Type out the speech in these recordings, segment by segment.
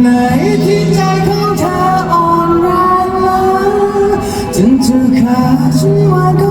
ไนที่ใจของเธออ่อนแรงแล้วจึงเธอขาดฉันไว้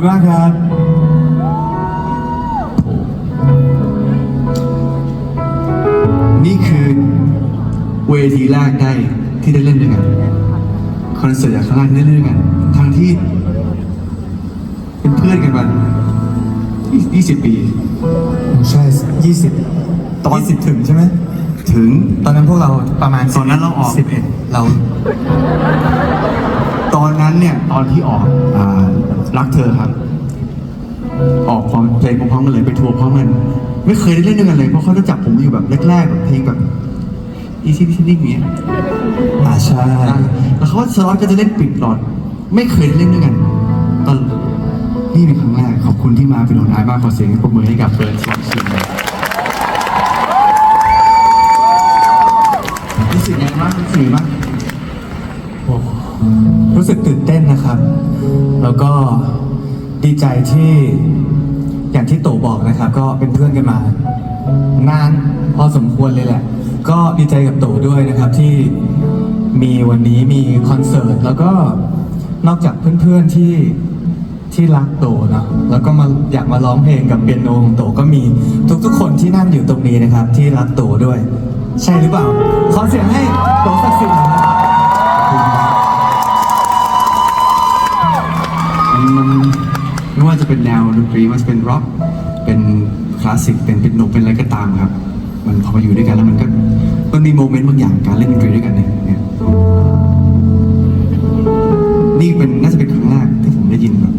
คุณมากครับ นี่คือเวทีแรกได้ที่ได้เล่นด้วยกันคอนเสิร์ตครั้งแรกที่ได้เล่นด้วยกันทั้งที่เป็นเพื่อนกันมา20 ปี ใช่ 20 ตอน20ถึงใช่ไหม ถึง ตอนนั้นพวกเราประมาณตอนนั้นเราออก11เรา ตอนนั้นเนี่ย ตอนที่ออกอ่า รักเธอครับ ออกพร้อมเพลงพร้อมกันเลยไปทัวร์พร้อมกันไม่เคยได้เล่นด้วยกันเลยเพราะเขารู้จักผมอยู่แบบแรกๆแบบเพลงแบบอีซี่ที่นิ่งเนี้ยอ่าใช่แล้วเขาว่าสล็อตก็จะเล่นปิดหลอด ไม่เคยได้เล่นด้วยกันตอนนี่เป็นครั้งแรกขอบคุณที่มาเป็นโนนายมากขอเสียงปรบมือให้กับเฟิร์นสล็อตชิมเลยรู้สึกยังไงบ้างรู้สึกยังไงบ้างโอ้ รู้สึกตื่นเต้นนะครับ แล้วก็ดีใจที่อย่างที่โตบอกนะครับ ก็เป็นเพื่อนกันมานานพอสมควรเลยแหละ ก็ดีใจกับโตด้วยนะครับที่มีวันนี้มีคอนเสิร์ตแล้วก็นอกจากเพื่อนๆที่ที่รักโตนะแล้วก็มาอยากมาร้องเพลงกับเปียโนของโตก็มีทุกๆ คนที่นั่งอยู่ตรงนี้นะครับ ที่รักโตด้วย ใช่หรือเปล่าขอเสียงให้โตศักดิ์สิทธิ์ เป็นแนวดนตรีมันจะเป็นร็อกเป็นคลาสสิกเป็นเป็นโนเป็นอะไรก็ตามครับ มันพอมาอยู่ด้วยกันแล้วมันก็มันมีโมเมนต์บางอย่างการเล่นดนตรีด้วยกันเนี่ยเนี่ยนี่เป็นน่าจะเป็นครั้งแรกที่ผมได้ยินแบบ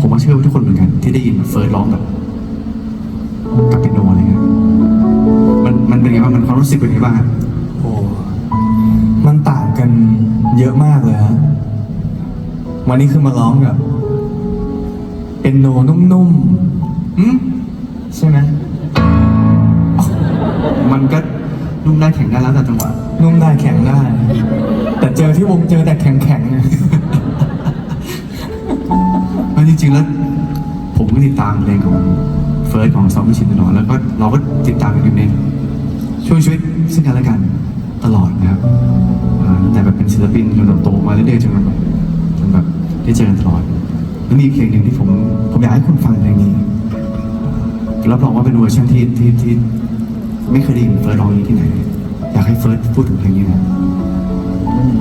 ผมว่าเชื่อว่าทุกคนเหมือนกัน ที่ได้ยินเฟิร์สร้องแบบกับเป็นโนอะไรเงี้ยมันมันเป็นไงบ้างมันความรู้สึกเป็นไงบ้างครับโอ้มันต่างกันเยอะมากเลยฮะวันนี้คือมาร้องกับ เป็นโนนุ่มอืมๆใช่ไหมมันก็นุ่มได้แข็งได้แล้วแต่จังหวะนุ่มได้แข็งได้ แต่เจอที่วงเจอแต่แข็งๆนะแล้วจริงๆแล้วผมก็ติดตามเพลงของเฟิร์สของซอมมิชินตลอดแล้วก็เราก็ติดตามกันอยู่ในช่วยชีวิตซึ่งกันและกันตลอดนะครับอ่าตั้งแต่แบบเป็นศิลปินจนเราโตมาเรื่อยๆจนแบบจนแบบได้เจอกันตลอดแล้ว มีเพลงหนึ่งที่ผมผมอยากให้คุณฟังเพลงนี้รับรองว่าเป็นเวอร์ชันที่ที่ที่ไม่เคยได้ยินเฟิร์สร้องนี้ที่ไหน อยากให้เฟิร์สพูดถึงเพลงนี้นะ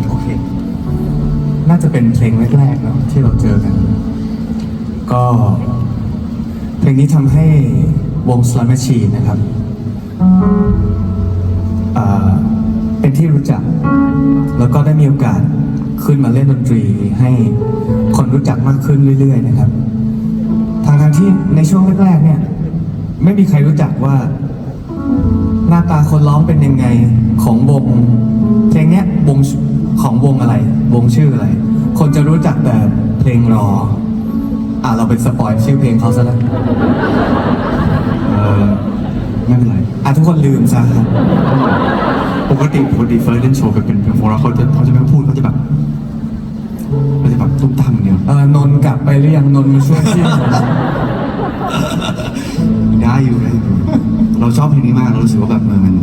โอเค น่าจะเป็นเพลงแรกๆเนาะที่เราเจอกัน ก็ เพลงนี้ทำให้วง Slime Machine นะครับอ่าเป็นที่รู้จัก แล้วก็ได้มีโอกาส ขึ้นมาเล่นดนตรีให้คนรู้จักมากขึ้นเรื่อยๆนะครับ ทางทางที่ในช่วงแรกๆเนี่ย ไม่มีใครรู้จักว่า หน้าตาคนร้องเป็นยังไงของวงเพลงเนี้ยวงของวงอะไร วงชื่ออะไร คนจะรู้จักแต่เพลงรอ อะเราเป็นสปอยชื่อเพลงเขาซะแล้วเออไม่เป็นไรอะทุกคนลืมซะครับ ปกติปกติเฟิร์สเล่นโชว์กับเป็นของเราเขาจะเขาจะไม่พูดเขาจะแบบเขาจะแบบตุ้มตามอย่างเดียวเออนนท์กลับไปหรือยังนนท์มาช่วยพี่หน่อยได้อยู่ได้อยู่เราชอบเพลงนี้มากเรารู้สึกว่าแบบเออมัน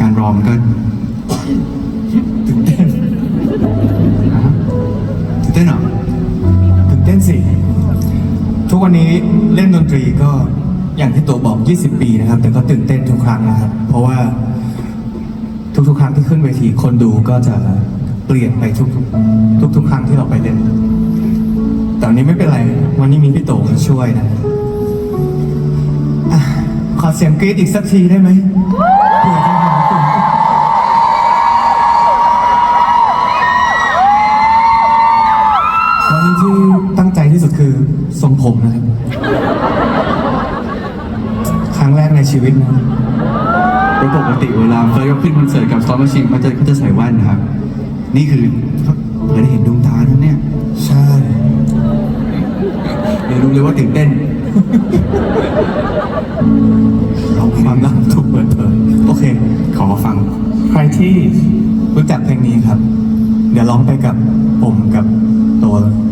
การร้องมันก็ตื่นเต้นฮะตื่นเต้นเหรอตื่นเต้นสิทุกวันนี้เล่นดนตรีก็ อย่างที่ตัวบอก 20 ปีนะครับ แต่ก็ตื่นเต้นทุกครั้งนะครับ เพราะว่าทุกๆครั้งที่ขึ้นเวทีคนดูก็จะเปลี่ยนไปทุกๆทุกๆครั้งที่เราไปเล่น แต่วันนี้ไม่เป็นไร วันนี้มีพี่โตมาช่วยนะอะขอเสียงกรี๊ดอีกสักทีได้ไหม ชีวิตนะโดยปกติเวลาเฟิร์สก็ขึ้นคอนเสิร์ตกับซอมมาชิงมันจะเขาจะใส่แว่นนะครับ นี่คือเฟิร์สได้เห็นดวงตาท่านเนี่ย ใช่เดี๋ยวรู้เลยว่าตื่นเต้นเอาความลับถูกเปิดเผยโอเค ขอฟัง ใครที่รู้จักเพลงนี้ครับ เดี๋ยวร้องไปกับผมกับตัวโอเค